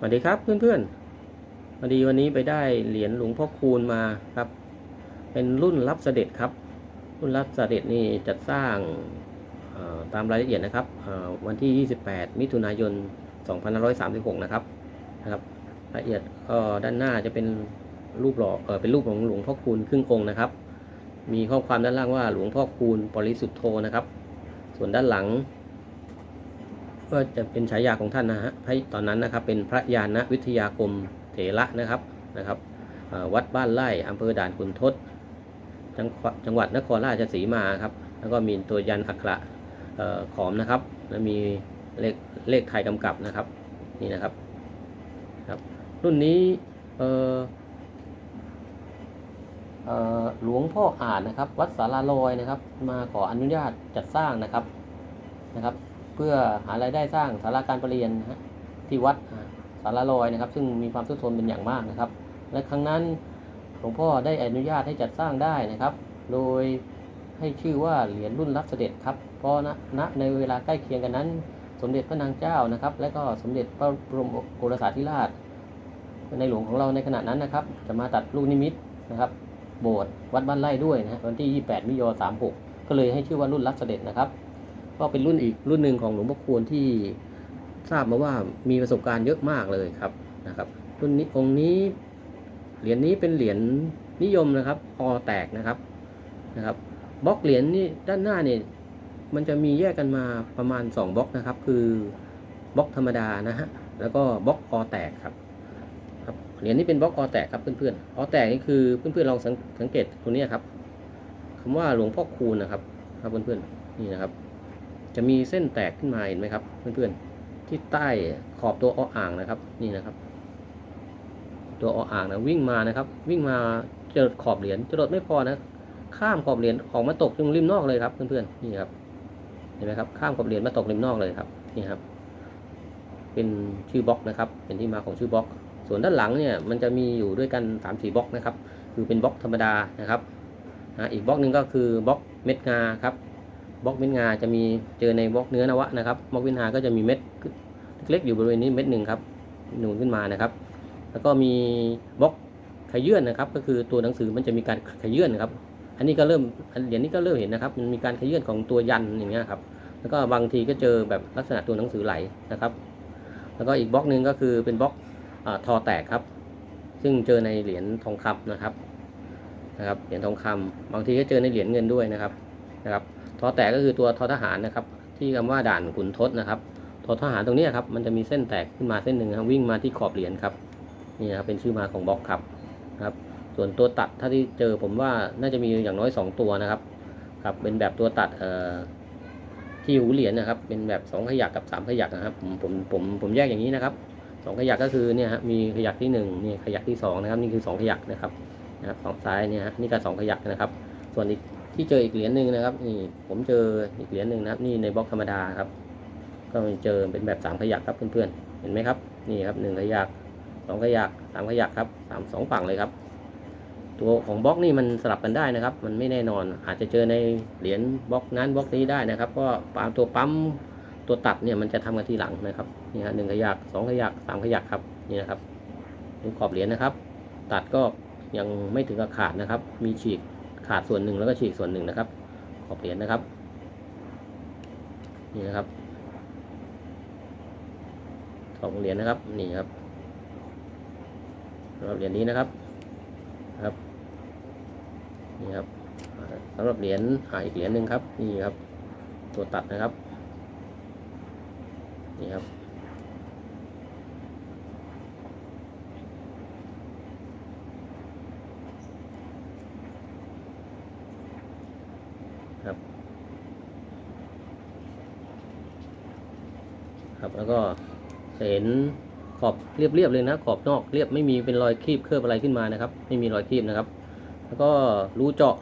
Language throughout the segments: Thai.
สวัสดีครับเพื่อนๆพอดีวันนี้ไปได้เหรียญหลวงพ่อคูณมาครับ เป็นรุ่นรับเสด็จครับ รุ่นรับเสด็จนี่จัดสร้างตามรายละเอียดนะครับวันที่ 28 มิถุนายน 2536 นะครับนะครับรายละเอียดก็ด้านหน้าจะเป็นรูปหล่อเออเป็นรูปของหลวงพ่อคูณครึ่งองค์นะครับ มีข้อความด้านล่างว่าหลวงพ่อคูณปริสุทธโธนะครับ ส่วนด้านหลัง ก็จะเป็นฉายาของท่านนะฮะพระตอนนั้นนะครับเป็นพระยาณวิทยาคมเถระนะครับนะครับวัดบ้านไร่อำเภอด่านขุนทดจังหวัดจังหวัดนครราชสีมาครับแล้วก็มีตัวยันอักระออขอมนะครับแล้วมีเลขเลขไทยกำกับนะครับนี่นะครับครับรุ่นนี้เออหลวงพ่ออาจนะครับ วัดสาราลอยนะครับ มาขออนุญาตจัดสร้างนะครับนะครับ เพื่อหารายได้สร้างศาลาการประเรียนนะฮะที่วัดสาราลอยนะครับ ซึ่งมีความทุกทนเป็นอย่างมากนะครับ และครั้งนั้นหลวงพ่อได้อนุญาตให้จัดสร้างได้นะครับ โดยให้ชื่อว่าเหรียญรุ่นรับเสด็จครับ เพราะณณในเวลาใกล้เคียงกันนั้น สมเด็จพระนางเจ้านะครับ และก็สมเด็จพระบรมโอรสาธิราช ในหลวงของเราในขณะนั้นนะครับ จะมาตัดลูกนิมิตนะครับ โบสถ์วัดบ้านไร่ด้วยนะฮะวันที่ 28 มิถุนายน36 ก็เลยให้ชื่อว่ารุ่นรับเสด็จนะครับ ก็เป็นรุ่นอีกรุ่นหนึ่งของหลวงพ่อคูณที่ทราบมาว่ามีประสบการณ์เยอะมากเลยครับนะครับ รุ่นนี้องค์นี้เหรียญนี้เป็นเหรียญนิยมนะครับออแตกนะครับนะครับบล็อกเหรียญนี่ด้านหน้าเนี่ยมันจะมีแยกกันมาประมาณ 2บล็อกนะครับ คือบล็อกธรรมดานะฮะแล้วก็บล็อกออแตกครับครับเหรียญนี้เป็นบล็อกออแตกครับเพื่อนๆออแตกนี่คือเพื่อนๆลองสังสังเกตตรงนี้ครับคำว่าหลวงพ่อคูณนะครับ ครับเพื่อนๆนี่นะครับ จะมีเส้นแตกขึ้นมาเห็นไหมครับ เพื่อนๆที่ใต้ขอบตัวออ่างนะครับ นี่นะครับ ตัวออ่างนะวิ่งมานะครับ วิ่งมาจรดขอบเหรียญจรดไม่พอนะ ข้ามขอบเหรียญออกมาตกตรงริมนอกเลยครับ เพื่อนๆนี่ครับเห็นไหมครับข้ามขอบเหรียญมาตกริมนอกเลยครับนี่ครับ เป็นชื่อบล็อกนะครับ เป็นที่มาของชื่อบล็อก ส่วนด้านหลังเนี่ยมันจะมีอยู่ด้วยกัน3ามสี่บล็อกนะครับ คือเป็นบล็อกธรรมดานะครับอีกบล็อกหนึ่งก็คือบล็อกเม็ดงาครับ บล็อกเม็ดงาจะมีเจอในบล็อกเนื้อนวะนะครับบล็อกเม็ดงาก็จะมีเม็ดเล็กๆอยู่บริเวณนี้เม็ดหนึ่งครับนูนขึ้นมานะครับ แล้วก็มีบล็อกขยื่นนะครับ ก็คือตัวหนังสือมันจะมีการขยื่นนะครับ อันนี้ก็เริ่มอันเหรียญนี้ก็เริ่มเห็นนะครับ มันมีการขยื่นของตัวยันอย่างเงี้ยครับ แล้วก็บางทีก็เจอแบบลักษณะตัวหนังสือไหลนะครับ แล้วก็อีกบล็อกหนึ่งก็คือเป็นบล็อกอทอแตกครับ ซึ่งเจอในเหรียญทองคำนะครับนะครับเหรียญทองคำบางทีก็เจอในเหรียญเงินด้วยนะครับนะครับ ทอแตกก็คือตัวทอทหารนะครับ ที่คำว่าด่านขุนทศนะครับทอทหารตรงนี้ครับมันจะมีเส้นแตกขึ้นมาเส้นหนึ่งครับวิ่งมาที่ขอบเหรียญครับนี่นะครับเป็นชื่อมาของบล็อกครับครับ ส่วนตัวตัดถ้าที่เจอผมว่าน่าจะมีอย่างน้อย 2 ตัวนะครับครับเป็นแบบตัวตัดเอ่อที่หูเหรียญนะครับ เป็นแบบ2ขยักกับ 3 ขยักนะครับผมผมผมผมแยกอย่างนี้นะครับสองขยักก็คือเนี่ยฮะมีขยักที่1นี่ขยักที่2นะครับนี่คือ 2 ขยักนะครับนะครับสองซ้ายเนี่ยฮะนี่ก็สองขยักนะครับ ส่วนอีก ที่เจออีกเหรียญหนึ่งนะครับนี่ผมเจออีกเหรียญหนึ่งนะครับ นี่ในบล็อกธรรมดาครับ ก็เจอเป็นแบบสามขยักครับเพื่อนๆเห็นไหมครับนี่ครับหนึ่งขยักสองขยักสามขยักครับสามสองฝั่งเลยครับ ตัวของบล็อกนี่มันสลับกันได้นะครับ มันไม่แน่นอนอาจจะเจอในเหรียญบล็อกนั้นบล็อกนี้ได้นะครับก็ปั๊มตัวปั๊มตัวตัดเนี่ยมันจะทำกันทีหลังนะครับนี่ฮะหนึ่งขยักสองขยักสามขยักครับนี่นะครับดูขอบเหรียญนะครับ ตัดก็ยังไม่ถึงกับขาดนะครับ มีฉีก ขาดส่วนหนึ่งแล้วก็ฉีกส่วนหนึ่งนะครับ ขอบเหรียญนะครับ นี่นะครับขอบเหรียญนะครับ นี่ครับสำหรับเหรียญนี้นะครับครับ นี่ครับอ่าสำหรับเหรียญอ่าอีกเหรียญหนึ่งครับ นี่ครับ ตัวตัดนะครับ นี่ครับ แล้วก็เห็นขอบเรียบๆเลยนะ ขอบนอกเรียบไม่มีเป็นรอยคีบเคลือบอะไรขึ้นมานะครับ ไม่มีรอยคีบนะครับ แล้วก็รูเจาะ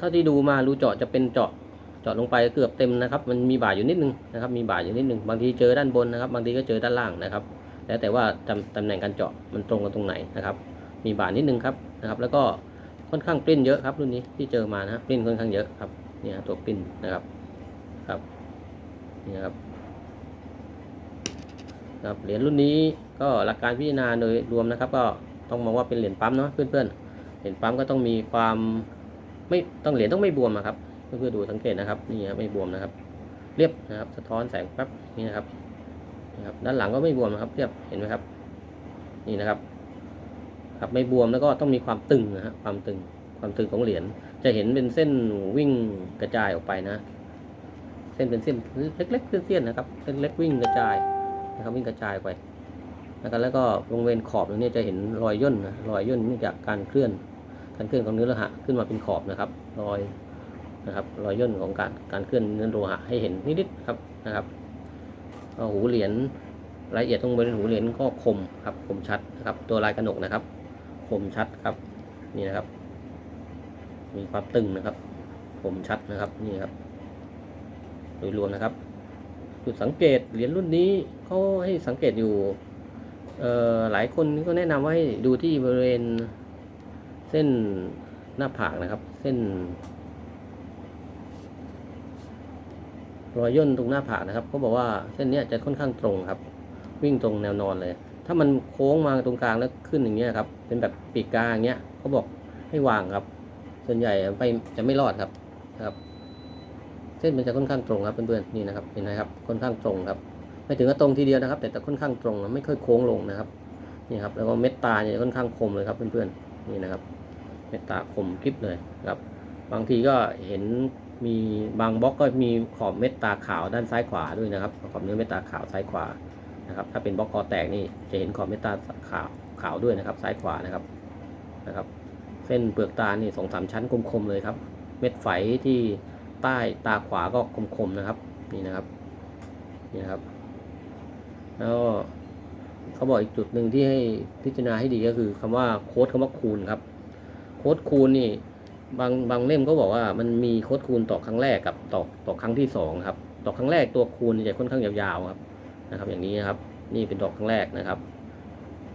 ถ้าที่ดูมารูเจาะจะเป็นเจาะเจาะลงไปเกือบเต็มนะครับ มันมีบ่าอยู่นิดนึงนะครับ มีบ่าอยู่นิดนึงบางทีเจอด้านบนนะครับ บางทีก็เจอด้านล่างนะครับ แล้วแต่ว่าตำตำแหน่งการเจาะมันตรงกันตรงไหนนะครับ มีบ่านิดนึงครับนะครับ แล้วก็ค่อนข้างปริ้นเยอะครับรุ่นนี้ที่เจอมานะครับปริ้นค่อนข้างเยอะครับเนี่ยตัวปริ้นนะครับครับนี่ครับ ครับเหรียญรุ่นนี้ก็หลักการพิจารณาโดยรวมนะครับ ก็ต้องมองว่าเป็นเหรียญปั๊มเนาะเพื่อนๆเหรียญปั๊มก็ต้องมีความไม่ต้องเหรียญต้องไม่บวมอะครับเพื่อนๆดูสังเกตนะครับนี่ครับไม่บวมนะครับ เรียบนะครับสะท้อนแสงแป๊บนี่นะครับนี่ครับด้านหลังก็ไม่บวมนะครับ เรียบเห็นไหมครับ นี่นะครับครับไม่บวมแล้วก็ต้องมีความตึงนะฮะความตึงความตึงของเหรียญจะเห็นเป็นเส้นวิ่งกระจายออกไปนะ เส้นเป็นเส้นเล็กๆเส้นๆนะครับเส้นเล็กวิ่งกระจาย นะครับวิ่งกระจายไปนะครับแล้วก็วงเวียนขอบตรงนี้จะเห็นรอยย่นนะรอยย่นเนื่องจากการเคลื่อนการเคลื่อนของเนื้อโลหะขึ้นมาเป็นขอบนะครับรอยนะครับรอยย่นของการการเคลื่อนเนื้อโลหะให้เห็นนิดๆครับนะครับหูเหรียญรายละเอียดตรงบริเวณหูเหรียญก็คมครับคมชัดนะครับตัวลายกระหนกนะครับคมชัดครับนี่นะครับ มีความตึงนะครับคมชัดนะครับนี่ครับโดยรวมนะครับ จุดสังเกตเหรียญรุ่นนี้เขาให้สังเกตอยู่หลายคนก็แนะนำว่าให้ดูที่บริเวณเส้นหน้าผากนะครับ เส้น รอยย่นตรงหน้าผากนะครับเขาบอกว่าเส้นนี้จะค่อนข้างตรงครับ วิ่งตรงแนวนอนเลย ถ้ามันโค้งมาตรงกลางแล้วขึ้นอย่างเงี้ยครับ เป็นแบบปีกกาอย่างเงี้ยเขาบอกให้วางครับ ส่วนใหญ่ไปจะไม่รอดครับครับ เส้นมันจะค่อนข้างตรงครับเพื่อนๆนี่นะครับเห็นไหมครับค่อนข้างตรงครับไม่ถึงกับตรงทีเดียวนะครับ แต่แต่ค่อนข้างตรงไม่ค่อยโค้งลงนะครับนี่ครับแล้วก็เม็ดตาเนี่ยค่อนข้างคมเลยครับเพื่อนๆนี่นะครับ เม็ดตาคมกริบเลยครับบางทีก็เห็นมีบางบล็อกก็มีขอบเม็ดตาขาวด้านซ้ายขวาด้วยนะครับ ขอบเนื้อเม็ดตาขาวซ้ายขวานะครับ ถ้าเป็นบล็อกคอแตกนี่จะเห็นขอบเม็ดตาขาวขาวด้วยนะครับ ซ้ายขวานะครับนะครับ เส้นเปลือกตานี่สองสามชั้นคมๆเลยครับ เม็ดไฝที่ ใต้ตาขวาก็คมๆนะครับ นี่นะครับ นี่นะครับ แล้วเขาบอกอีกจุดหนึ่งที่ให้พิจารณาให้ดีก็คือคำว่าโค้ดคำว่าคูณครับ โค้ดคูณนี่บางบางเล่มก็บอกว่ามันมีโค้ดคูณต่อครั้งแรกกับต่อต่อครั้งที่สองครับ ต่อครั้งแรกตัวคูณจะค่อนข้างยาวๆครับนะครับ อย่างนี้นะครับ นี่เป็นดอกครั้งแรกนะครับ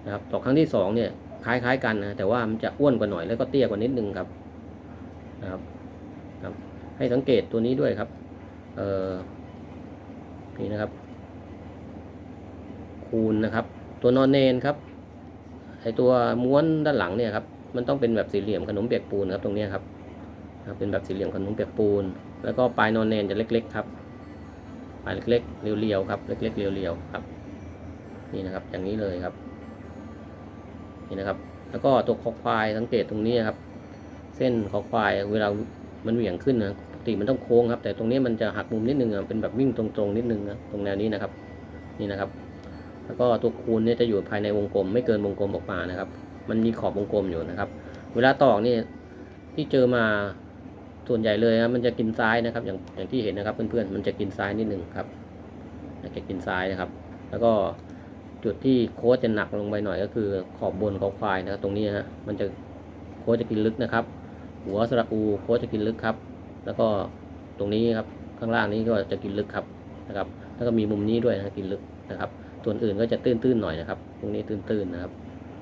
นะครับต่อครั้งที่สองเนี่ยคล้ายๆกันนะแต่ว่ามันจะอ้วนกว่าหน่อยแล้วก็เตี้ยกว่านิดนึงครับนะครับ ให้สังเกตตัวนี้ด้วยครับ เออนี่นะครับ คูณนะครับ ตัวนอนเนนครับไอตัวม้วนด้านหลังเนี่ยครับ มันต้องเป็นแบบสี่เหลี่ยมขนมเปียกปูนครับตรงนี้ครับครับเป็นแบบสี่เหลี่ยมขนมเปียกปูน แล้วก็ปลายนอนเนนจะเล็ก ๆ ครับปลายเล็กๆเรียวๆครับ เล็กๆเรียวๆครับ นี่นะครับ อย่างนี้เลยครับ นี่นะครับ แล้วก็ตัวคอควายสังเกตตรงนี้ครับ เส้นคอควายเวลา มันเหวี่ยงขึ้นนะปกติมันต้องโค้งครับ แต่ตรงนี้มันจะหักมุมนิดนึงอะเป็นแบบวิ่งตรงๆนิดนึงนะตรงแนวนี้นะครับ นี่นะครับ แล้วก็ตัวคูณเนี่ยจะอยู่ภายในวงกลม ไม่เกินวงกลมออกมานะครับ มันมีขอบวงกลมอยู่นะครับ เวลาตอกนี่ที่เจอมาส่วนใหญ่เลยนะมันจะกินซ้ายนะครับ อย่างอย่างที่เห็นนะครับเพื่อนๆมันจะกินซ้ายนิดนึงครับจะกินซ้ายนะครับ แล้วก็จุดที่โค้ดจะหนักลงไปหน่อยก็คือขอบบนของควายนะครับ ตรงนี้นะฮะมันจะโค้ดจะกินลึกนะครับ หัวสระอูโค้ดจะกินลึกครับ แล้วก็ตรงนี้ครับข้างล่างนี้ก็จะกินลึกครับนะครับ แล้วก็มีมุมนี้ด้วยนะกินลึกนะครับส่วนอื่นก็จะตื้นๆหน่อยนะครับตรงนี้ตื้นๆนะครับ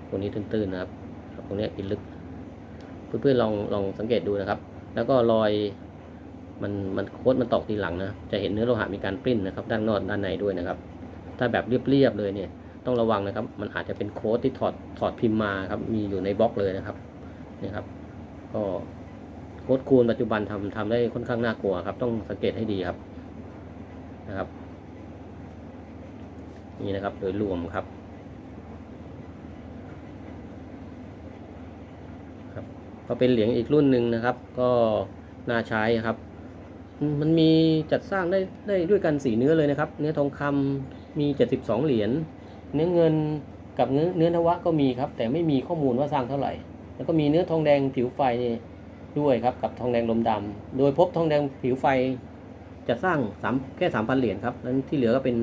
ตรงนี้ตื้นๆนะครับครับตรงนี้กินลึก เพื่อนๆลองลองสังเกตดูนะครับ แล้วก็รอยมันมันโคตรมันตอกทีหลังนะ จะเห็นเนื้อโลหะมีการปริ้นนะครับ ด้านนอกด้านในด้วยนะครับ ถ้าแบบเรียบๆเลยเนี่ยต้องระวังนะครับ มันอาจจะเป็นโค้ดที่ถอดถอดพิมพ์มาครับ มีอยู่ในบล็อกเลยนะครับนี่ครับ ก็โค้ดคูณปัจจุบันทำทำได้ค่อนข้างน่ากลัวครับ ต้องสังเกตให้ดีครับนะครับ นี่นะครับโดยรวมครับครับ ก็เป็นเหรียญอีกรุ่นหนึ่งนะครับ ก็น่าใช้ครับ มันมีจัดสร้างได้ได้ด้วยกันสีเนื้อเลยนะครับ เนื้อทองคำมี 72 เหรียญเนื้อเงินกับเนื้อเนื้อนวะก็มีครับ แต่ไม่มีข้อมูลว่าสร้างเท่าไหร่ แล้วก็มีเนื้อทองแดงผิวไฟด้วยครับกับทองแดงลมดำโดยพบทองแดงผิวไฟจะสร้างสามแค่สามพันเหรียญครับแล้วที่เหลือก็เป็น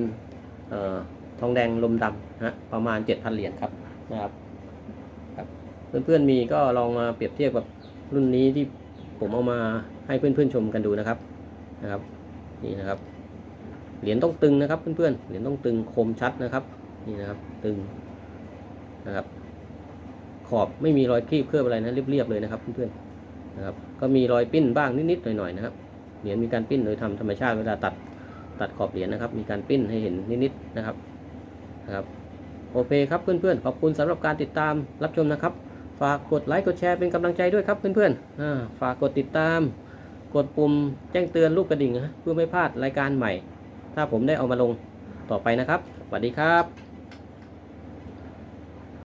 ออทองแดงลมดำฮะประมาณ7,000เหรียญครับนะครับครับ เพื่อนๆมีก็ลองมาเปรียบเทียบกับรุ่นนี้ที่ผมเอามาให้เพื่อนๆชมกันดูนะครับนะครับ นี่นะครับเหรียญต้องตึงนะครับเพื่อนๆเหรียญต้องตึงคมชัดนะครับ นี่นะครับตึงนะครับ ขอบไม่มีรอยครีบเคลือบอะไรนะเรียบๆเลยนะครับเพื่อนๆนะครับก็มีรอยปิ้นบ้างนิดๆหน่อยๆนะครับเหรียญมีการปิ้นโดยทำธรรมชาติเวลาตัดตัดขอบเหรียญนะครับ มีการปิ้นให้เห็นนิดๆนะครับนะครับโอเคครับเพื่อนๆขอบคุณสำหรับการติดตามรับชมนะครับ ฝากกดไลค์กดแชร์เป็นกำลังใจด้วยครับเพื่อนๆฝากกดติดตาม กดปุ่มแจ้งเตือนรูปกระดิ่งเพื่อไม่พลาดรายการใหม่ ถ้าผมได้เอามาลงต่อไปนะครับสวัสดีครับ